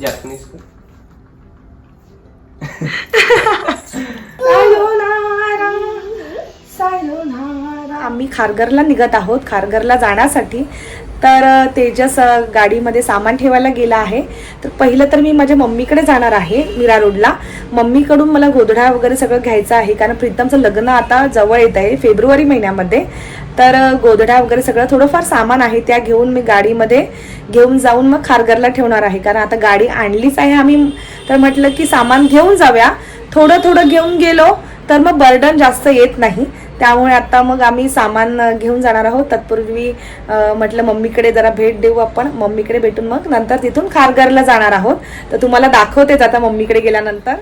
Japanese आम्ही खारघरला निघत आहोत. खारघरला जाण्यासाठी तर तेजस गाडीमध्ये सामान ठेवायला गेला आहे. तर पहिलं तर मी माझ्या मम्मीकडे जाणार आहे मीरा रोडला. मम्मीकडून मला गोधडा वगैरे सगळं घ्यायचं आहे कारण प्रीतमचं लग्न आता जवळ येत आहे फेब्रुवारी महिन्यामध्ये. तर गोधडा वगैरे सगळं थोडंफार सामान आहे त्या घेऊन मी गाडीमध्ये घेऊन जाऊन मग खारघरला ठेवणार आहे. कारण आता गाडी आणलीच आहे आम्ही. तर म्हटलं की सामान घेऊन जाऊया. थोडं थोडं घेऊन गेलो तर मग बर्डन जास्त येत नाही. त्यामुळे आता मग आम्ही सामान घेऊन जाणार आहोत. तत्पूर्वी म्हटलं मम्मीकडे जरा भेट देऊ आपण. मम्मीकडे भेटून मग नंतर तिथून खारघरला जाणार आहोत. तर तुम्हाला दाखवतेच आता मम्मीकडे गेल्यानंतर.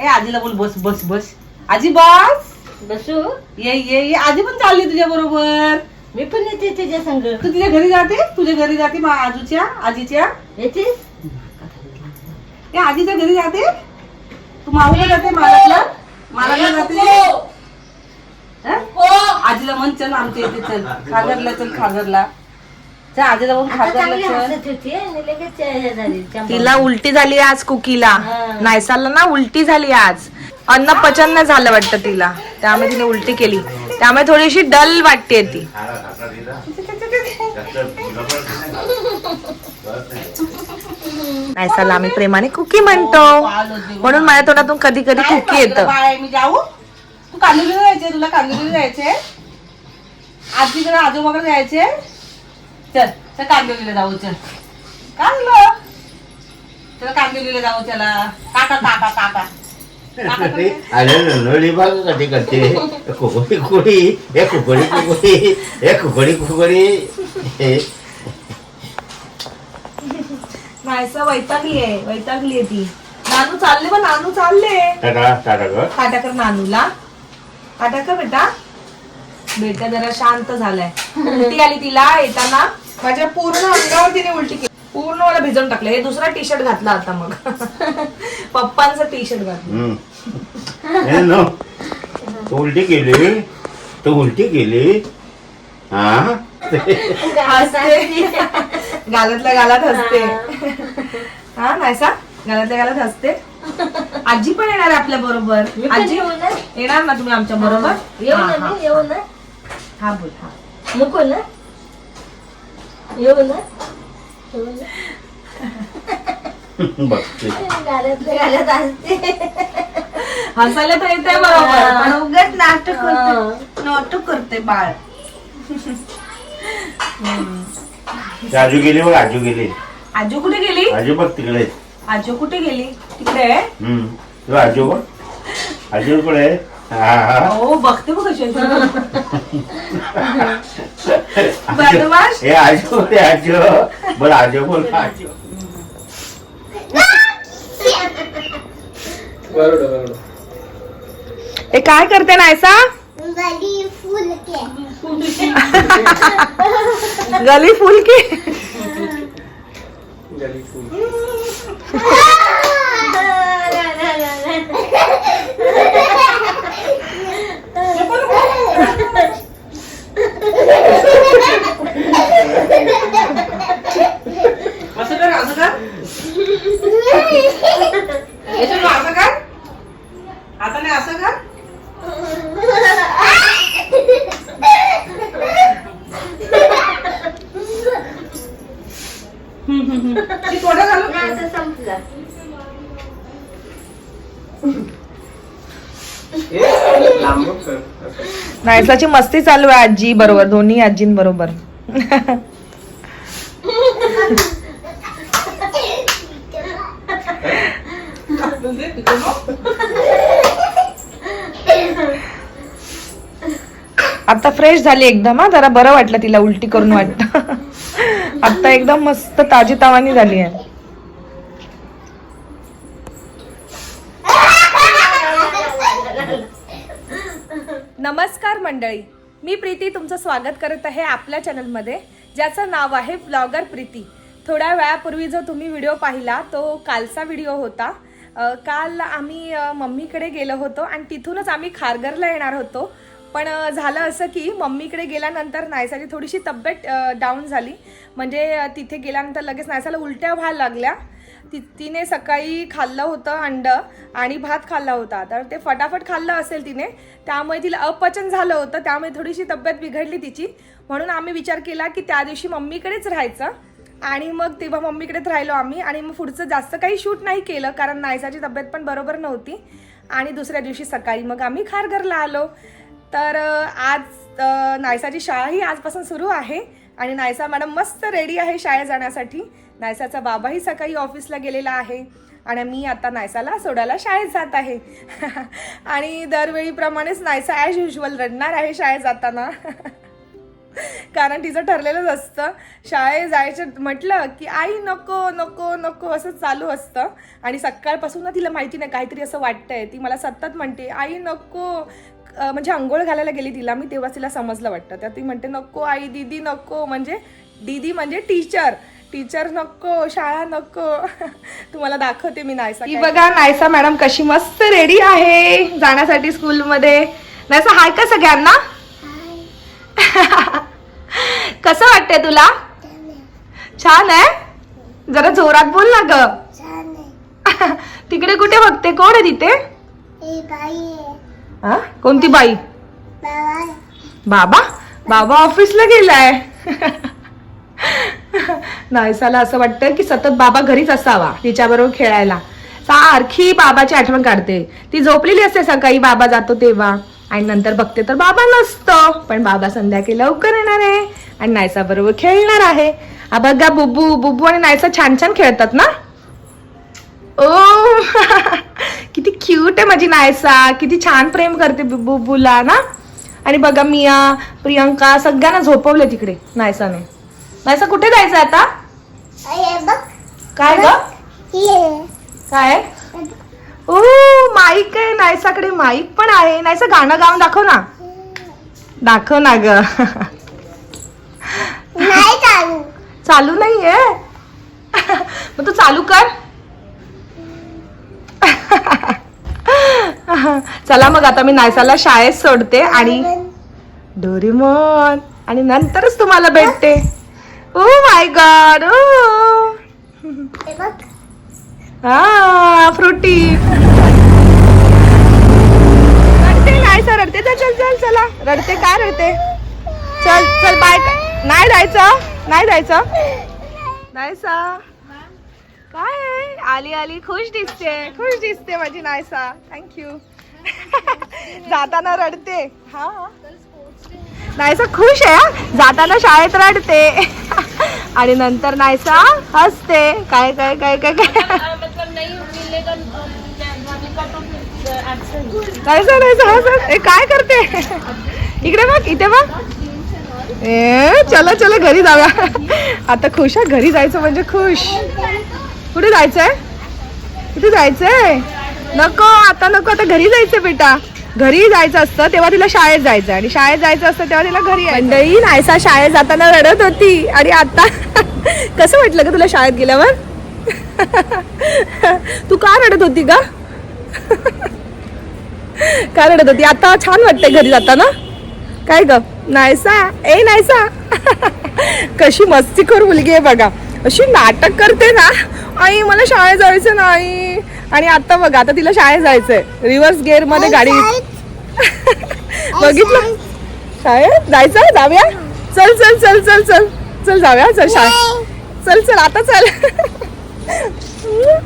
ए आजीला बोल बस बस बस. आजी बस. बसू? ये ये ये. आजी पण चालली तुझ्या बरोबर. मी पण येते तुझ्या संग. तू तुझ्या घरी जाते? तुझ्या घरी जाते मा आजूच्या आजीच्या? येते ए आजीच्या घरी जाते? तू माऊला जाते मालकला मालकला जाते? हं? आजीला म्हण चल आमच्या इथे चल. खागरला चल खागरला. चल आजीला खागरला चल. हे. तिला उलटी झाली आज कुकीला. हा. नायसाला ना उलटी झाली आज. अन्न पचन नाही झालं वाटतं तिला. त्यामुळे तिने उलटी केली. त्यामुळे थोडीशी डल वाटते ती. नायसाला आम्ही प्रेमाने कुकी म्हणतो. म्हणून माझ्या तोंडातून कधी कधी कुकी येतं. मी जाऊ. तू कांदिवलीला जायचे तुला कांदिवलीला जायचे आजीकडे आजोबाकडे जायचे चल चल कांदिवलीला जाऊ चल. काय झालं चल कांदिवलीला जाऊ चला. काका काका काका अरे करते? कुकडी कुकडी. हे कुकडी कुकडी. हे कुकडी कुकडी. वैतागली आहे वैतागली आहे ती. नानू चालले पण नानू चालले. टाटा टाटा ग टाटा कर नानूला. टाटा कर बेटा? बेटा जरा शांत झालाय. उलटी आली तिला येताना माझ्या पूर्ण अंगावर तिने उलटी केली. पूर्ण मला भिजवून टाकलं. हे दुसरा टी शर्ट घातला आता मग. पप्पांचा टी शर्ट घातला. हम्म. हे नो तू उलटी केली तू उलटी केली. हा? हसते गालातल्या गालात हसते. हा. नायसा गालातल्या गालात हसते? आजी पण येणार आहे आपल्या बरोबर. मी पण आजी येऊ ना. येणार ना तुम्ही आमच्या बरोबर? येऊ हा, ना हा. मी येऊ ना. हा बोल हा. नको ना. येऊ ना. येऊ असते. हसायला तर येते बरोबर पण उगाच नाटक. नाटक करते बाळ. आजू गेली बघ आजू गेली. आजू कुठे गेली? आजू बघ तिकडे. आजू कुठे गेली? तिकडे आहे? हम्म. तू आजू बघ आजू कुठे हा बघते बघ कशी आहे. बदमाश. हे आजू हे आजू बोल आजू बोल आजू बरोबर बरोबर हे काय करते नायसा? गली फुल की. गली फुल थोडं घालू असं संपलं हे लांब कर असं. नायसाची मस्ती चालू आहे आजी बरोबर दोन्ही आजींबरोबर. आता फ्रेश झाली एकदम हा जरा बरं वाटलं तिला उलटी करून वाटत. आता एकदम मस्त ताजी तावानी झाली आहे. मंडळी मी प्रीती तुमचं स्वागत करत आहे आपल्या चॅनलमध्ये ज्याचं नाव आहे ब्लॉगर प्रीती. थोड्या वेळापूर्वी जो तुम्ही व्हिडिओ पाहिला तो कालचा व्हिडिओ होता. काल आम्ही मम्मीकडे गेलो होतो आणि तिथूनच आम्ही खारघरला येणार होतो. पण झालं असं की मम्मीकडे गेल्यानंतर नायसाची थोडीशी तब्येत डाऊन झाली. म्हणजे तिथे गेल्यानंतर लगेच नायसाला उलट्या व्हायला लागल्या. ती तिने सकाळी खाल्लं होतं अंड आणि भात खाल्ला होता. तर ते फटाफट खाल्लं असेल तिने त्यामुळे तिला अपचन झालं होतं त्यामुळे थोडीशी तब्येत बिघडली तिची. म्हणून आम्ही विचार केला की त्या दिवशी मम्मीकडेच राहायचं. आणि मग तेव्हा मम्मीकडेच राहिलो आम्ही आणि मग पुढचं जास्त काही शूट नाही केलं कारण नायसाची तब्येत पण बरोबर नव्हती. आणि दुसऱ्या दिवशी सकाळी मग आम्ही खारघरला आलो. तर आज नायसाची शाळाही आजपासून सुरू आहे आणि नायसा मॅडम मस्त रेडी आहे शाळेत जाण्यासाठी. नायसाचा बाबाही सकाळी ऑफिसला गेलेला आहे आणि मी आता नायसाला सोडायला शाळेत जात आहे. आणि दरवेळीप्रमाणेच नायसा ॲज युजल रडणार आहे शाळेत जाताना. कारण तिचं ठरलेलंच असतं. शाळेत जायचं म्हटलं की आई नको नको नको असं चालू असतं. आणि सकाळपासून ना तिला माहिती नाही काहीतरी असं वाटतंय. ती मला सतत म्हणते आई नको. म्हणजे आंघोळ घालायला गेली तिला मी तेव्हा तिला समजलं वाटतं. तर ती म्हणते नको आई दीदी नको. म्हणजे दीदी म्हणजे टीचर टीचर नको शाळा नको. तुम्हाला दाखवते मी नायसा ही बघा नायसा मॅडम कशी मस्त रेडी आहे जाण्यासाठी स्कूलमध्ये नायसा हाय का सगळ्यांना? कसं वाटतंय तुला? छान आहे? जरा जोरात बोल ना ग. तिकडे कुठे बघते? कोण आहे तिथे? हा? कोणती बाई? बाबा? बाबा ऑफिसला गेलाय. नायसाला असं वाटतं की सतत बाबा घरीच असावा तिच्याबरोबर खेळायला. सारखी बाबाची आठवण काढते. ती झोपलेली असते सकाळी बाबा जातो तेव्हा. आणि नंतर बघते तर बाबा नसतो. पण बाबा संध्याकाळी लवकर येणार आहे आणि नायसा बरोबर खेळणार आहे. बघा बुब्बू बुबू आणि नायसा छान छान खेळतात ना? ओ किती क्यूट आहे माझी नायसा. किती छान प्रेम करते बु- बुब्बूला ना? आणि बघा मिया प्रियंका सगळ्यांना झोपवलं तिकडे नायसाने. नायसा कुठे जायचं आता? काय ग? काय? ओ माईक आहे. नायसाकडे माईक पण आहे. नायसा गाणं गाऊन दाखव ना. दाखव ना ग. चालू. नाहीये? मग तू चालू कर. चला मग आता मी नायसाला शाळेत सोडते आणि डोरीमोन. आणि नंतरच तुम्हाला भेटते. ओ माय गॉड ओ हा फ्रुटी रडते नायसा रडते. चल चल चल चला. रडते काय रडते? चल चल बाय. नाही जायचं नाही जायचं. नायसा काय? आली आली. खुश दिसते. खुश दिसते माझी नायसा थँक्यू जाताना रडते. हा. नायसा खुश आहे हा. जाताना शाळेत रडते. आणि नंतर नायसा हसते. काय काय काय काय काय? नायसा नायसा हसत ए काय करते? इकडे बघ इथे बघ. ए चला चला घरी जाऊया. आता खुश आहे घरी जायचं म्हणजे खुश. कुठे जायचंय? कुठे जायचंय? नको आता नको आता घरी जायचं बेटा. घरी जायचं असतं तेव्हा तिला शाळेत जायचं आणि शाळेत जायचं असतं तेव्हा तिला घरी मंडळी नायसा शाळेत जाताना रडत होती. आणि आता कसं वाटलं का तुला शाळेत गेल्यावर? तू का रडत होती का का रडत होती? आता छान वाटतंय घरी जाताना. काय ग? नायसा? ए नायसा? कशी मस्तीखोर मुलगी आहे बघा. अशी नाटक करते ना. आई मला शाळेत जायचं नाही. आणि आता बघा आता तिला शाळेत जायचंय. रिव्हर्स गिअरमध्ये गाडी बघितलं? शाळेत? जायचं जाऊया? चल चल चल चल चल. चल जाऊया चल शाळेत. चल चल आता चल.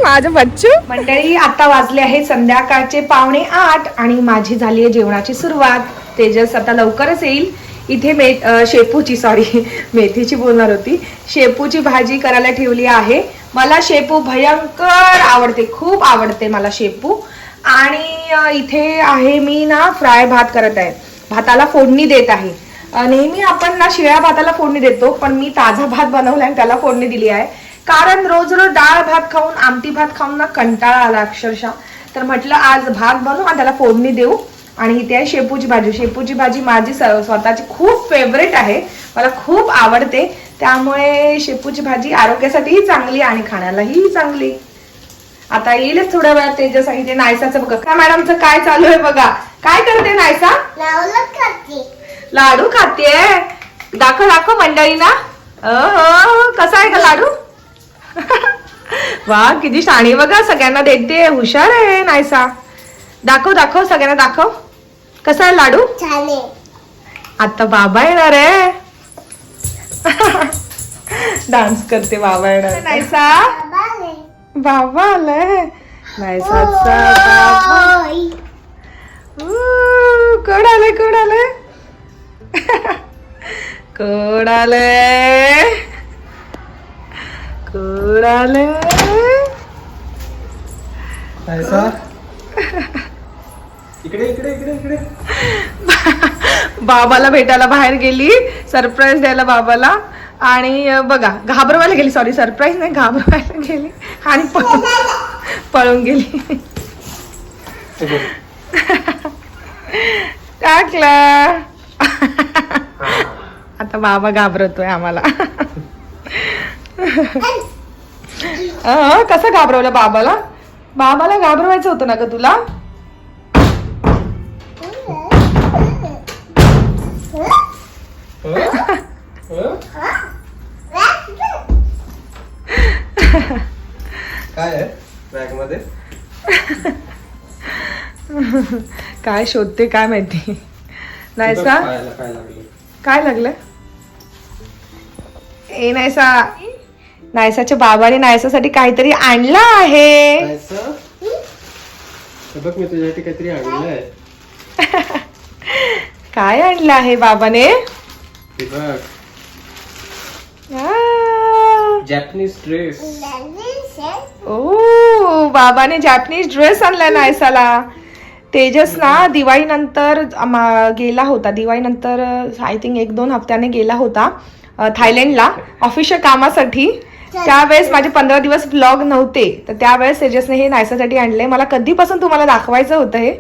माझं बच्चू. मंडळी आता वाजले आहे संध्याकाळचे पावणे आठ आणि माझी झाली आहे जेवणाची सुरुवात. तेजस आता लवकरच येईल. इथे मे शेपूची सॉरी मेथीची बोलणार होती. शेपूची भाजी करायला ठेवली आहे. मला शेपू भयंकर आवडते खूप आवडते मला शेपू. आणि इथे आहे मी ना फ्राय भात करत आहे. भाताला फोडणी देत आहे. नेहमी आपण ना शिळ्या भाताला फोडणी देतो पण मी ताजा भात बनवला आणि त्याला फोडणी दिली आहे. कारण रोज रोज डाळ भात खाऊन आमटी भात खाऊन ना कंटाळा आला अक्षरशः. तर म्हटलं आज भात बनवू आणि त्याला फोडणी देऊ. आणि इथे आहे शेपूची भाजी. शेपूची भाजी माझी स्वतःची खूप फेवरेट आहे. मला खूप आवडते. त्यामुळे शेपूची भाजी आरोग्यासाठीही चांगली आणि खाण्यालाही चांगली. आता येईलच थोड्या वेळात तेजस आणि ते नायसाचं बघा. का मॅडमचं काय चालू आहे बघा. काय करते नायसा? लाडू खाते दाखव दाखव मंडळीना अहो, कसा आहे का लाडू? वा किती शाणी बघा सगळ्यांना देते. हुशार आहे नायसा दाखव दाखव सगळ्यांना दाखव. कसा आहे लाडू? आता बाबा येणार आहे. डान्स करते बाबा येणार नायसा बाबा आलाय. नायसाचा बाबा. कोण आलंय कोण आलंय? आलंय ऐसा? इकडे इकडे इकडे इकडे. बाबाला भेटायला बाहेर गेली सरप्राईज द्यायला बाबाला. आणि बघा घाबरवायला गेली सॉरी सरप्राईज नाही घाबरवायला गेली. आणि पळून पळून गेली. टाकला. आता बाबा घाबरतोय आम्हाला. कसं घाबरवलं बाबाला? बाबाला घाबरवायचं होतं ना ग तुला? काय आहे? बॅगमध्ये काय शोधते काय माहिती? नाही काय लागलं? ए नायसा नायसाच्या बाबाने नायसासाठी काहीतरी आणलं आहे. हे बघ मी तुझ्यासाठी काहीतरी आणलंय काय आणलं आहे बाबाने? हे बघ. आ, जॅपनीज ड्रेस ओ बाबाने जॅपनीज ड्रेस आणलाय नायसाला तेजस ना दिवाळीनंतर आम्हा- गेला होता. दिवाळीनंतर आय थिंक एक दोन हफ्त्याने गेला होता. थायलंडला ऑफिशियल कामासाठी. त्यावेळेस माझे पंधरा दिवस ब्लॉग नव्हते. तर त्यावेळेस तेजसने हे नायसासाठी आणले. मला कधीपासून तुम्हाला दाखवायचं होतं हे?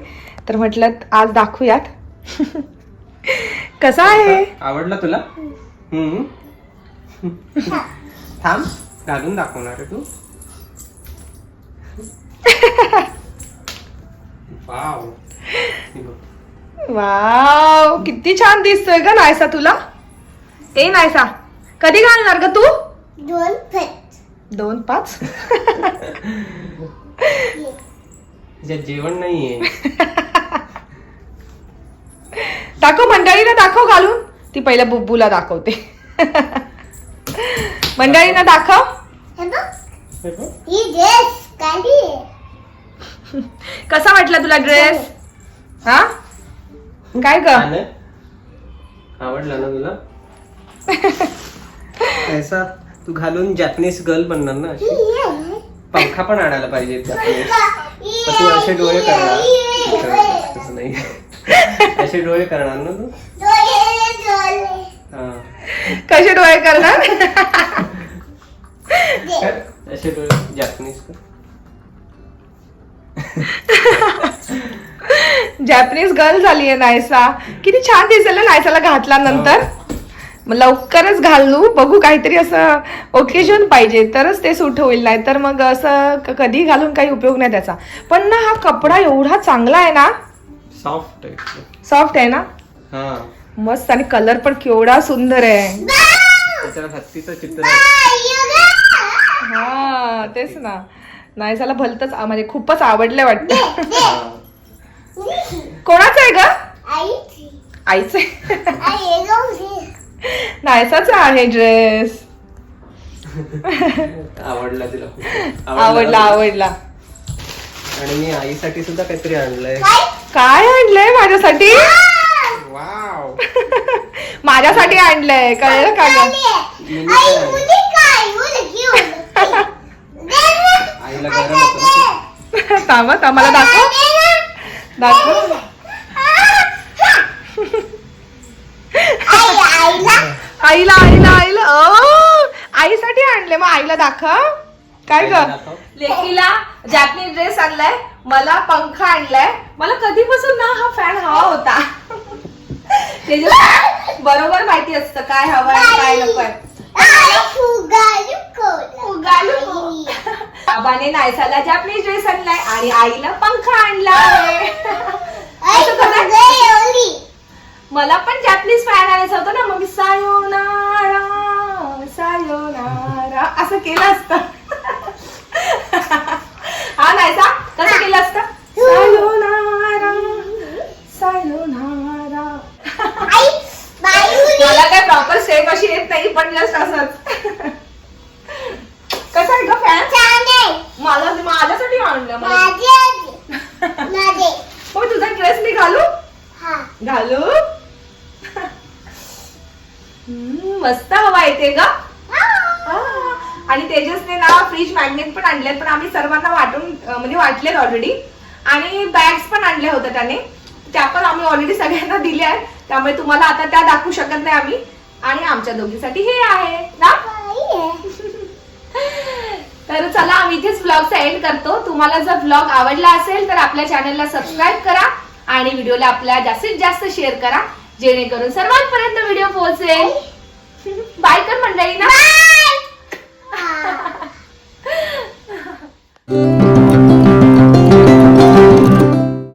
तर म्हटलं आज दाखवूयात. कसं आहे? आवडला तुला? थांब घालून दाखवणार आहे तू. वाव किती छान दिसतोय ग नायसा तुला. ए नायसा कधी घालणार ग तू? दोन पाच. तिच्यात जेवण नाहीये. दाखव मंडळीला दाखव घालून. ती पहिल्या बुब्बूला दाखवते. मंडळीना दाखव. हे बघ. कसा वाटला तुला ड्रेस हा? काय ग? आवडला ना तुला? ऐसा तू घालून जॅपनीज गर्ल बनणार ना अशी. पंखा पण आणायला पाहिजे जॅपनीज तू असे डोळे करणार. तसं नाही. असे डोळे करणार ना तू? कसे डोळे करणार? कर. असे डोळे जॅपनीज जॅपनीज गर्ल झाली आहे नायसा. किती छान दिसेल नायसाला घातल्यानंतर. मग लवकरच घालू बघू काहीतरी असं ओकेजन पाहिजे. तरच ते सूट होईल नाही तर मग असं कधी घालून काही उपयोग नाही त्याचा. पण ना हा कपडा एवढा चांगला आहे ना. सॉफ्ट आहे. सॉफ्ट आहे ना? हा. मस्त आणि कलर पण केवढा सुंदर आहे. त्याच्यावर हत्तीचं चित्र आहे. हा तेच ना. नायसाला भलतच आ- म्हणजे खूपच आवडलं वाटतं. कोणाचं आहे ग? आईचं. नायसाच आहे ड्रेस आवडला तिला खूप. आवडला आवडला आणि मी आईसाठी सुद्धा काहीतरी आणलंय. काय? आणलंय माझ्यासाठी? वाव. माझ्यासाठी आणलंय कळलं का ग. आईला गरम होतं ना थांबा थांबाला दाखव. दाखव आईला आईला आईला ओ आणले मग आईला दाखव काय ग. लेकीला जॅपनीज ड्रेस आणलाय मला पंखा आणलाय मला कधीपासून ना हा फॅन हवा होता. बरोबर माहिती असतं काय हवंय आणि काय नकोय. बाबाने नायसाला जॅपनीज ड्रेस आणलाय आणि आईला पंखा करायचं. मला पण जॅपनीज फॅन आणायचं होतं ना मग मी सायोनारा करा असं केलं असतं. हा नाही सा कसं केलं असतं? सायलोनारा सायलोनारा मला काय प्रॉपर सेम अशी येत नाही पण जस्ट असंच. पण आणलेत पण आम्ही सर्वांना वाटून म्हणजे वाटलेत ऑलरेडी आणि बॅग्स पण आणल्या होत्या त्याने. त्या पण आम्ही ऑलरेडी सगळ्यांना दिल्या आहेत. त्यामुळे तुम्हाला आता त्या दाखवू शकत नाही आम्ही. आणि आमच्या दोघींसाठी हे आहे ना? तर चला आम्ही इथेच ब्लॉगचा एंड करतो. तुम्हाला जर ब्लॉग आवडला असेल तर आपल्या चॅनलला सबस्क्राईब करा आणि व्हिडिओला आपल्या जास्तीत जास्त शेअर करा. जेणेकरून सर्वांपर्यंत व्हिडिओ पोहोचेल. बाय कर मंडळी ना? Música